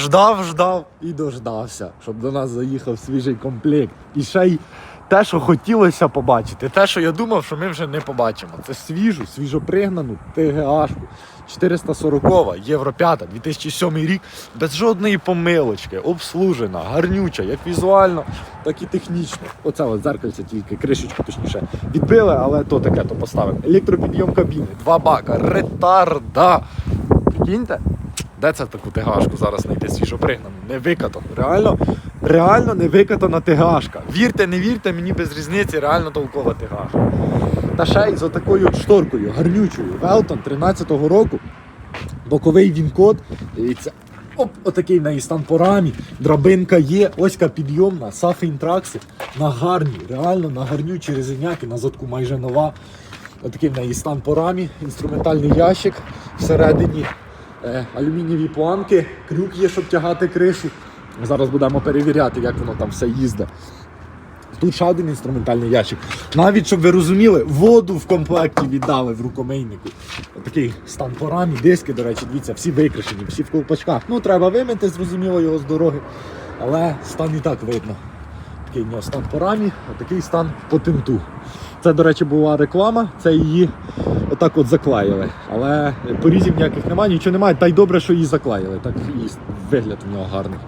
Ждав, ждав і дождався, щоб до нас заїхав свіжий комплект. І ще й те, що хотілося побачити, те, що я думав, що ми вже не побачимо. Це свіжу, свіжопригнану ТГАшку. 440 Євро 5, 2007 рік, без жодної помилочки, обслужена, гарнюча, як візуально, так і технічно. Оце от зеркальце тільки, кришечку точніше, відбили, але то таке, то поставимо. Електропідйом кабіни, два бака, ретарда. Прикиньте, де це таку тигашку зараз знайти свіжопригнану? Не викатано. Реально, реально не викатана тигашка. Вірте, не вірте, мені без різниці, реально толкова тигашка. Та ще й з отакою шторкою, гарнючою. Велтон 13-го року. Боковий він-код. Дивіться. Оп, отакий неї стан. Драбинка є, оська підйомна, сафи інтракси. На гарні, реально на гарнючі резиняки, на задку майже нова. Отакий в неї інструментальний ящик всередині. Е, алюмінієві планки, крюк є, щоб тягати кришу. Зараз будемо перевіряти, як воно там все їздить. Тут ще один інструментальний ящик. Навіть, щоб ви розуміли, воду в комплекті віддали в рукомийнику. Такий стан по диски, до речі, дивіться, всі викрашені, всі в колпачках. Ну, треба вимити, зрозуміло, його з дороги. Але стан і так видно. Такий в нього стан по а такий стан по тинту. Це, до речі, була реклама, це її отак от заклеїли. Але порізів ніяких немає, нічого немає. Та й добре, що її заклеїли. Так і вигляд у нього гарний.